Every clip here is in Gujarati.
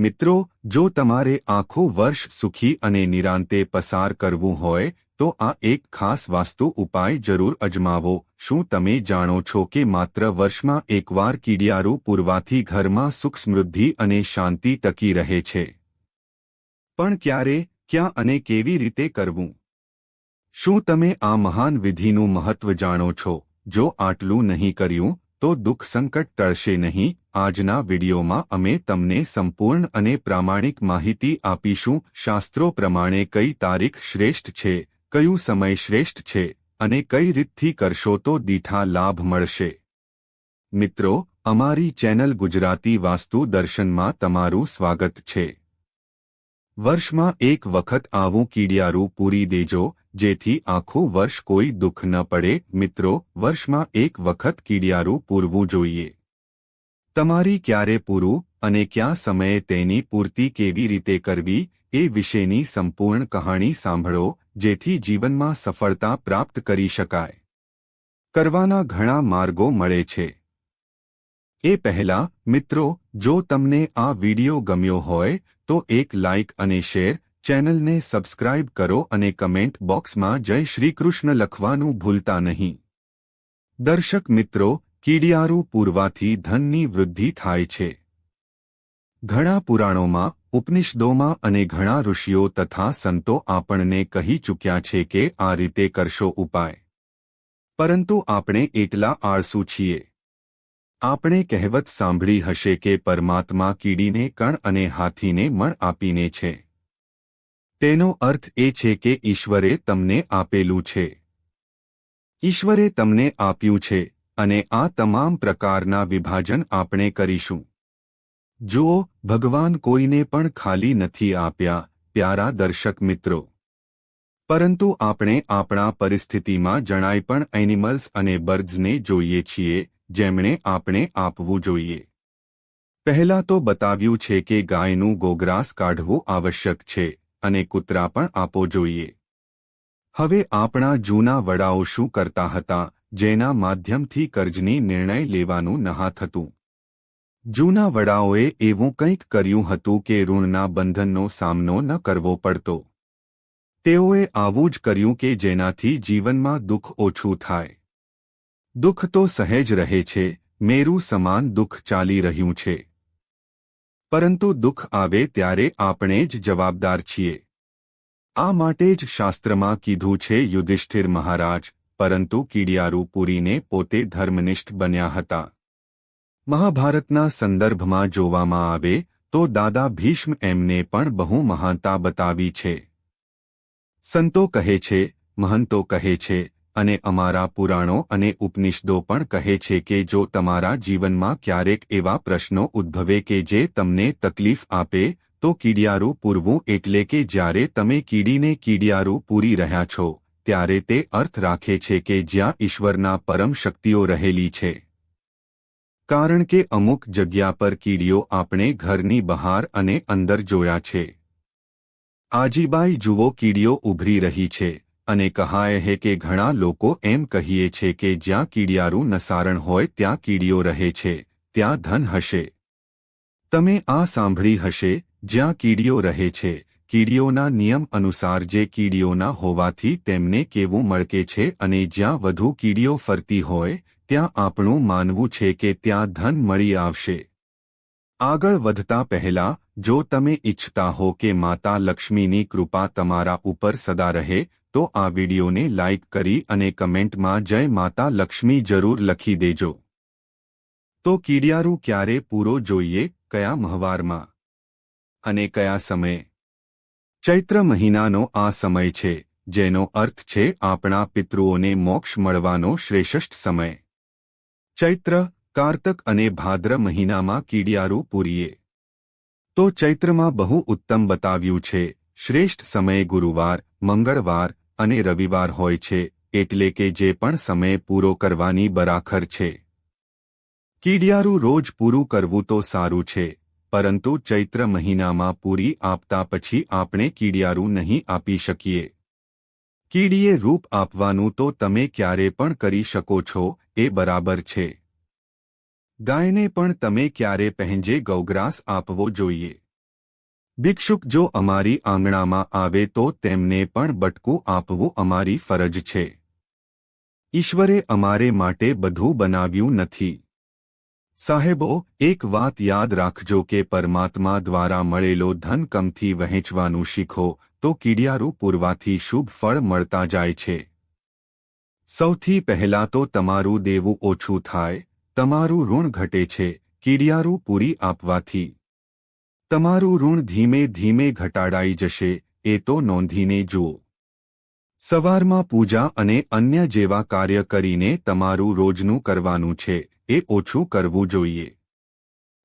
મિત્રો, જો તમારે આખો વર્ષ સુખી અને નિરાંતે પસાર કરવું હોય, તો આ એક ખાસ વાસ્તુ ઉપાય જરૂર અજમાવો. શું તમે જાણો છો કે માત્ર વર્ષમાં એકવાર કીડિયારું પૂરવાથી ઘરમાં સુખ સમૃદ્ધિ અને શાંતિ ટકી રહે છે? પણ ક્યારે, ક્યાં અને કેવી રીતે કરવું? શું તમે આ મહાન વિધિનું મહત્વ જાણો છો? જો આટલું નહીં કર્યું તો દુઃખ સંકટ ટળશે નહીં. આજના વિડીયોમાં અમે તમને સંપૂર્ણ અને પ્રામાણિક માહિતી આપીશું. શાસ્ત્રો પ્રમાણે કઈ તારીખ શ્રેષ્ઠ છે, કયું સમય શ્રેષ્ઠ છે અને કઈ રીતથી કરશો તો દીઠા લાભ મળશે. મિત્રો, અમારી ચેનલ ગુજરાતી વાસ્તુ દર્શનમાં તમારું સ્વાગત છે. વર્ષમાં એક વખત આવું કીડિયારું પૂરી દેજો. જેથી આખું વર્ષ કોઈ દુઃખ ન પડે. મિત્રો, વર્ષમાં એક વખત કીડિયારું પૂરવું જોઈએ. તમારી ક્યારે પૂરું અને ક્યાં સમયે તેની પૂર્તિ કેવી રીતે કરવી એ વિશેની સંપૂર્ણ કહાણી સાંભળો, જેથી જીવનમાં સફળતા પ્રાપ્ત કરી શકાય. કરવાના ઘણા માર્ગો મળે છે. એ પહેલા, મિત્રો, જો તમને આ વિડિયો ગમ્યો હોય, તો એક લાઇક અને શેર ચેનલને સબસ્ક્રાઇબ કરો અને કમેન્ટ બોક્સમાં જય શ્રી કૃષ્ણ લખવાનું ભૂલતા નહીં. દર્શક મિત્રો, કીડિયારો પૂરવાથી ધનની વૃદ્ધિ થાય છે. ઘણા પુરાણોમાં, ઉપનિષદોમાં અને ઘણા ઋષિઓ તથા સંતો આપણને કહી ચૂક્યા છે કે આ રીતે કરશો ઉપાય. પરંતુ આપણે એટલા આળસુ છીએ. આપણે કહેવત સાંભળી હશે કે પરમાત્મા કીડીને કણ અને હાથીને મણ આપીને છે. તેનો અર્થ એ છે કે ઈશ્વરે તમને આપેલું છે. ઈશ્વરે તમને આપ્યું છે, અને આ તમામ પ્રકારના વિભાજન આપણે કરીશું. જુઓ, ભગવાન કોઈને પણ ખાલી નથી આપ્યા, પ્યારા દર્શક મિત્રો. પરંતુ આપણે આપણા પરિસ્થિતિમાં જણાય પણ એનિમલ્સ અને બર્ડ્સને જોઈએ છીએ, જેમણે આપણે આપવું જોઈએ. પહેલા તો બતાવ્યું છે કે ગાયનું ગોગ્રાસ કાઢવું આવશ્યક છે. અને કૂતરા પણ આપો જોઈએ. હવે આપણા જૂના વડાઓ શું કરતા હતા, જેના માધ્યમથી કર્જની નિર્ણય લેવાનું નહા થતું જૂના વડાઓએ એવું કંઈક કર્યું હતું કે ઋણના બંધનનો સામનો ન કરવો પડતો. તેઓએ આવું જ કર્યું કે જેનાથી જીવનમાં દુઃખ ઓછું થાય. દુઃખ તો સહેજ રહે છે, મેરું સમાન દુઃખ ચાલી રહ્યું છે. પરંતુ દુઃખ આવે ત્યારે આપણે જ જવાબદાર છીએ. આ માટે જ શાસ્ત્રમાં કીધું છે, યુધિષ્ઠિર મહારાજ, પરંતુ કીડિયારું પૂરીને પોતે ધર્મનિષ્ઠ બન્યા હતા. મહાભારતના સંદર્ભમાં જોવામાં આવે તો દાદા ભીષ્મ એમને પણ બહુ મહાનતા બતાવી છે. સંતો કહે છે, મહંતો કહે છે અને અમારા પુરાણો અને ઉપનિષદો પણ કહે છે કે જો તમારા જીવનમાં ક્યારેક એવા પ્રશ્નો ઉદ્ભવે કે જે તમને તકલીફ આપે, તો કીડિયારું પૂરવું એટલે કે જ્યારે તમે કીડીને કીડિયારું પૂરી રહ્યા છો, ત્યારે તે અર્થ રાખે છે કે જ્યાં ઈશ્વરના પરમ શક્તિઓ રહેલી છે. કારણ કે અમુક જગ્યા પર કીડીઓ આપણે ઘરની બહાર અને અંદર જોયા છે. આજીબાઈ જુઓ કીડીઓ ઉભરી રહી છે. અને કહાય હે કે ઘણા લોકો એમ કહીએ છે કે જ્યાં કીડિયારું નસારણ હોય ત્યાં કીડીઓ રહે છે, ત્યાં ધન હશે. તમે આ સાંભળી હશે, જ્યાં કીડીઓ રહે છે કીડીઓના નિયમ અનુસાર જે કીડીઓના હોવાથી તેમને કેવું મળકે છે અને જ્યાં વધુ કીડીઓ ફરતી હોય, ત્યાં આપણું માનવું છે કે ત્યાં ધન મળી આવશે. આગળ વધતા પહેલા, જો તમે ઇચ્છતા હો કે માતા લક્ષ્મીની કૃપા તમારા ઉપર સદા રહે તો આ વિડીયોને લાઇક કરી અને કમેન્ટમાં જય માતા લક્ષ્મી જરૂર લખી દેજો. તો કીડિયારું ક્યારે પૂરો જોઈએ, કયા મહવારમાં? અને કયા સમયે? ચૈત્ર મહિનાનો આ સમય છે, જેનો અર્થ છે આપણા પિતૃઓને મોક્ષ મળવાનો શ્રેષ્ઠ સમય. ચૈત્ર, કાર્તક અને ભાદ્ર મહિનામાં કીડિયારું પૂરીએ. તો ચૈત્રમાં બહુ ઉત્તમ બતાવ્યું છે, શ્રેષ્ઠ સમય ગુરુવાર, મંગળવાર અને રવિવાર હોય છે, એટલે કે જે પણ સમય પૂરો કરવાની બરાખર છે. કીડિયારું રોજ પૂરું કરવું તો સારું છે, પરંતુ ચૈત્ર મહિનામાં પૂરી આપતા પછી આપણે કીડિયારું નહીં આપી શકીએ. કીડીએ રૂપ આપવાનું તો તમે ક્યારે પણ કરી શકો છો, એ બરાબર છે. ગાયને પણ તમે ક્યારે પહેંજે ગૌગ્રાસ આપવો જોઈએ. ભિક્ષુક જો અમારી આંગણામાં આવે તો તેમને પણ બટકું આપવું અમારી ફરજ છે. ઈશ્વરે અમારે માટે બધું બનાવ્યું નથી. સાહેબો, એક વાત યાદ રાખજો કે પરમાત્મા દ્વારા મળેલો ધન કમથી વહેંચવાનું શીખો, તો કીડિયારું પૂરવાથી શુભ ફળ મળતા જાય છે. સૌથી પહેલા તો તમારું દેવું ઓછું થાય, તમારું ઋણ ઘટે છે, કીડિયારું પૂરી આપવાથી. તમારું ઋણ ધીમે ધીમે ઘટાડાઈ જશે, એ તો નોંધીને જુઓ. સવારમાં પૂજા અને અન્ય જેવા કાર્ય કરીને તમારું રોજનું કરવાનું છે, એ ઓછું કરવું જોઈએ.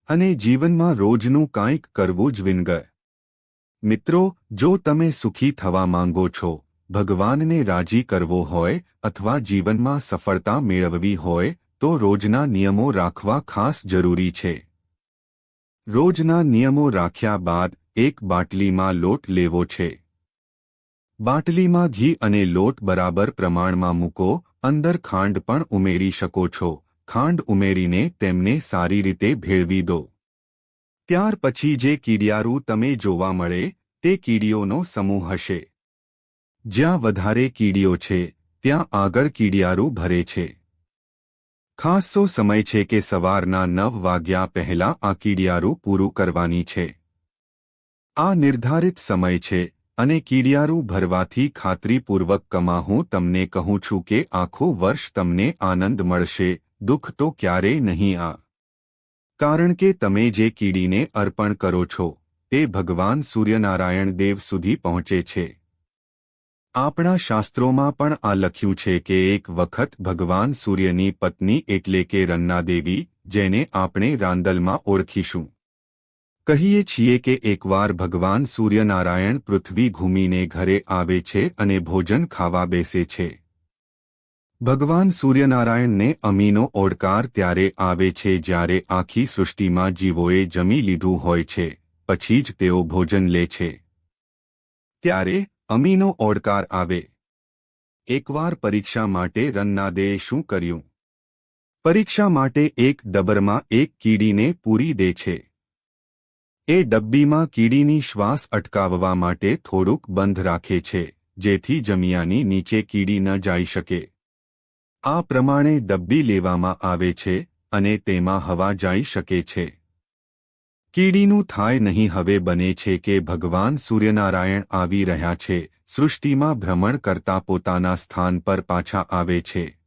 અને જીવનમાં રોજનું કાંઈક કરવું જ વિનગર. મિત્રો, જો તમે સુખી થવા માંગો છો, ભગવાનને રાજી કરવો હોય અથવા જીવનમાં સફળતા મેળવવી હોય, તો રોજના નિયમો રાખવા ખાસ જરૂરી છે. રોજના નિયમો રાખ્યા બાદ એક બાટલીમાં લોટ લેવો છે. બાટલીમાં ઘી અને લોટ બરાબર પ્રમાણમાં મૂકો, અંદર ખાંડ પણ ઉમેરી શકો છો. ખાંડ ઉમેરીને તેમને સારી રીતે ભેળવી દો. ત્યાર પછી જે કીડિયારું તમે જોવા મળે, તે કીડીઓનો સમૂહ હશે. જ્યાં વધારે કીડીઓ છે, ત્યાં આગળ કીડિયારું ભરે છે. ખાસો સમય છે કે સવારના નવ વાગ્યા પહેલા આ કીડિયારું પૂરું કરવાની છે. આ નિર્ધારિત સમય છે અને કીડિયારું ભરવાથી ખાતરીપૂર્વક કમા હું તમને કહું છું કે આખું વર્ષ તમને આનંદ મળશે, દુઃખ તો ક્યારેય નહીં આ. કારણ કે તમે જે કીડીને અર્પણ કરો છો, તે ભગવાન સૂર્યનારાયણ દેવ સુધી પહોંચે છે. આપણા શાસ્ત્રોમાં પણ આ લખ્યું છે કે એક વખત ભગવાન સૂર્યની પત્ની એટલે કે રન્નાદેવી જેને આપણે રાંદલમાં ઓળખીશું. કહીએ છીએ કે એકવાર ભગવાન સૂર્યનારાયણ પૃથ્વી ઘૂમીને ઘરે આવે છે અને ભોજન ખાવા બેસે છે. ભગવાન સૂર્યનારાયણને અમીનો ઓડકાર ત્યારે આવે છે જ્યારે આખી સૃષ્ટિમાં જીવોએ જમી લીધું હોય છે, પછી જ તેઓ ભોજન લે છે. ત્યારે અમીનો ઓડકાર આવે. એકવાર પરીક્ષા માટે રન્નાદેએ શું કર્યું? પરીક્ષા માટે એક ડબરમાં એક કીડીને પૂરી દે છે. એ ડબ્બીમાં કીડીની શ્વાસ અટકાવવા માટે થોડુંક બંધ રાખે છે, જેથી જમિયાની નીચે કીડી ન જઈ શકે. આ પ્રમાણે ડબ્બી લેવામાં આવે છે અને તેમાં હવા જઈ શકે છે. કીડીનું થાય નહીં હવે બને છે કે ભગવાન સૂર્યનારાયણ આવી રહ્યા છે, સૃષ્ટિમાં ભ્રમણ કરતા પોતાના સ્થાન પર પાછા આવે છે.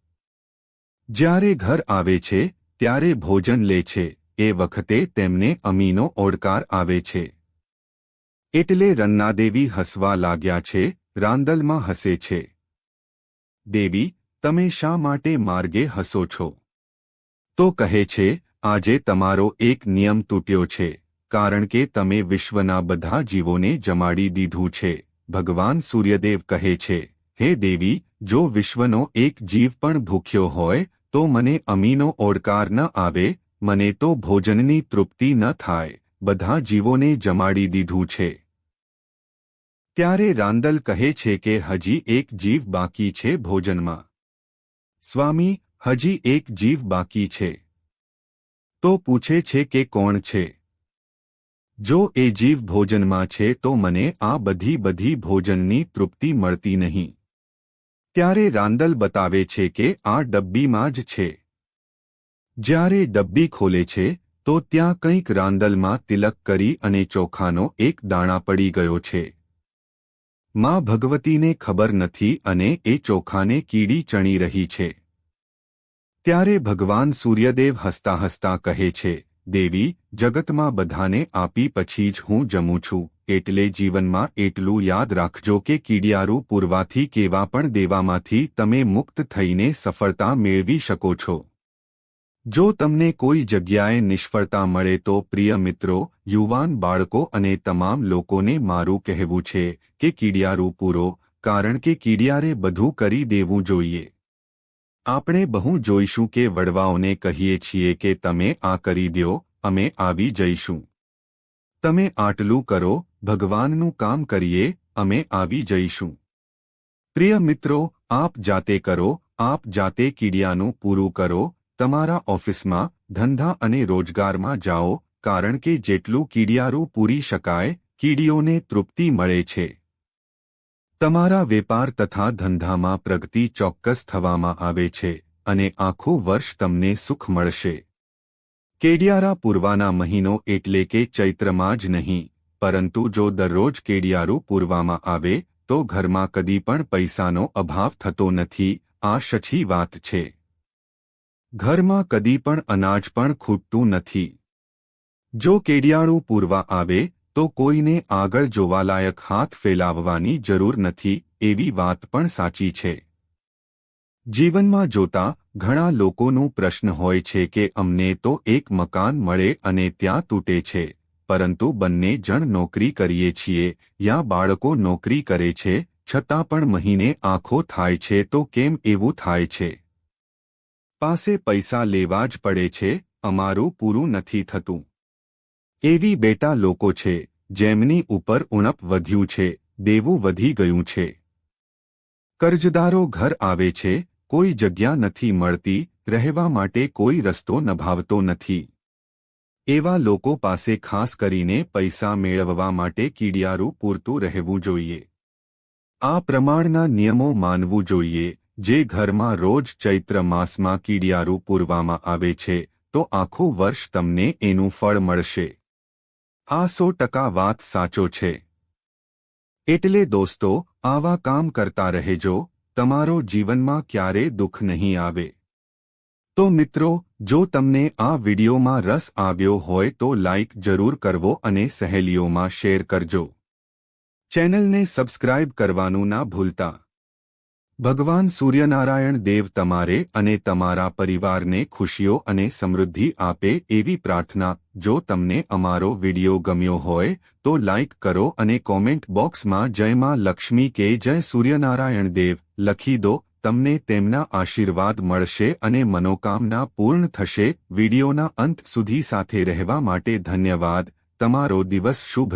જ્યારે ઘર આવે છે, ત્યારે ભોજન લે છે, એ વખતે તેમને અમીનો ઓડકાર આવે છે. એટલે રન્નાદેવી હસવા લાગ્યા છે, રાંદલમાં હસે છે. દેવી, તમે શા માટે માર્ગે હસો છો? તો કહે છે આજે તમારો એક નિયમ તૂટ્યો છે, કારણ કે તમે વિશ્વના બધા જીવોને જમાડી દીધું છે. ભગવાન સૂર્યદેવ કહે છે, હે દેવી, જો વિશ્વનો એક જીવ પણ ભૂખ્યો હોય, તો મને અમીનો ઓડકાર ન આવે, મને તો ભોજનની તૃપ્તિ ન થાય, બધા જીવોને જમાડી દીધું છે. ત્યારે રાંદલ કહે છે કે હજી એક જીવ બાકી છે ભોજનમાં. સ્વામી, હજી એક જીવ બાકી છે. તો પૂછે છે કે કોણ છે? જો એ જીવ ભોજનમાં છે તો મને આ બધી બધી ભોજનની તૃપ્તિ મળતી નહીં. ત્યારે રાંદલ બતાવે છે કે આ ડબ્બીમાં જ છે. જ્યારે ડબ્બી ખોલે છે, તો ત્યાં કંઈક રાંદલમાં તિલક કરી અને ચોખાનો એક દાણા પડી ગયો છે. માં ભગવતીને ખબર નથી અને એ ચોખાને કીડી ચણી રહી છે. ત્યારે ભગવાન સૂર્યદેવ હસતા હસતા કહે છે, દેવી, જગતમાં બધાને આપી પછી જ હું જમું છું, એટલે જીવનમાં એટલું યાદ રાખજો કે કીડિયારું પૂરવાથી કેવા પણ દેવામાંથી તમે મુક્ત થઈને સફળતા મેળવી શકો છો. જો તમને કોઈ જગ્યાએ નિષ્ફળતા મળે તો પ્રિય મિત્રો, યુવાન બાળકો અને તમામ લોકોને મારું કહેવું છે કે કીડિયારું પૂરો, કારણ કે કીડિયારે બધું કરી દેવું જોઈએ. આપણે બહુ જોઈશું કે વડવાઓને કહીએ છીએ કે તમે આ કરી દો અમે આવી જઈશું. તમે આટલું કરો, ભગવાનનું કામ કરીએ, અમે આવી જઈશું. પ્રિય મિત્રો, આપ જાતે કરો, આપ જાતે કીડિયાનું પૂરું કરો, તમારા ઓફિસમાં, ધંધા અને રોજગારમાં જાઓ, કારણ કે જેટલું કીડિયારું પૂરી શકાય, કીડીઓને તૃપ્તિ મળે છે. તમારા વેપાર તથા ધંધામાં પ્રગતિ ચોક્કસ થવામાં આવે છે અને આખું વર્ષ તમને સુખ મળશે. કેડિયારા પૂર્વાના મહિનો એટલે કે ચૈત્રમાં જ નહીં, પરંતુ જો દરરોજ કેડિયારું પૂરવામાં આવે, તો ઘરમાં કદી પણ પૈસાનો અભાવ થતો નથી, આ સચ્ચી વાત છે. ઘરમાં કદી પણ અનાજ પણ ખૂટતું નથી. જો કેડિયાળું પૂરવા આવે તો કોઈને આગળ જોવાલાયક હાથ ફેલાવવાની જરૂર નથી, એવી વાત પણ સાચી છે. જીવનમાં જોતા ઘણા લોકોનું પ્રશ્ન હોય છે કે અમને તો એક મકાન મળે અને ત્યાં તૂટે છે, પરંતુ બંને જણ નોકરી કરીએ છીએ યા બાળકો નોકરી કરે છે, છતાં પણ મહિને આંખો થાય છે તો કેમ એવું થાય છે? પાસે પૈસા લેવા જ પડે છે, અમારું પૂરું નથી થતું. એવી બેટા લોકો છે, જેમની ઉપર ઉણપ વધ્યું છે, દેવું વધી ગયું છે. કર્જદારો ઘર આવે છે, કોઈ જગ્યા નથી મળતી, રહેવા માટે કોઈ રસ્તો નભાવતો નથી. એવા લોકો પાસે ખાસ કરીને પૈસા મેળવવા માટે કીડિયારું પૂરતું રહેવું જોઈએ. આ પ્રમાણના નિયમો માનવું જોઈએ, જે ઘરમાં રોજ ચૈત્ર માસમાં કીડિયારું પૂરવામાં આવે છે, તો આખું વર્ષ તમને એનું ફળ મળશે. આ સો ટકા વાત સાચો છે. એટલે દોસ્તો, આવા કામ કરતા રહેજો, તમારો જીવનમાં ક્યારે દુઃખ નહીં આવે. તો મિત્રો, જો તમને આ વિડિયોમાં રસ આવ્યો હોય તો લાઇક જરૂર કરવો અને સહેલીઓમાં શેર કરજો. ચેનલને સબસ્ક્રાઇબ કરવાનું ના ભૂલતા. ભગવાન સૂર્યનારાયણ દેવ તમારે અને તમારા પરિવારને ખુશીઓ અને સમૃદ્ધિ આપે એવી પ્રાર્થના. જો તમને અમારો વિડિયો ગમ્યો હોય, તો લાઇક કરો અને કોમેન્ટ બોક્સમાં જય માં લક્ષ્મી કે જય સૂર્યનારાયણ દેવ લખી દો. તમને તેમના આશીર્વાદ મળશે અને મનોકામના પૂર્ણ થશે. વિડિયોના અંત સુધી સાથે રહેવા માટે ધન્યવાદ. તમારો દિવસ શુભ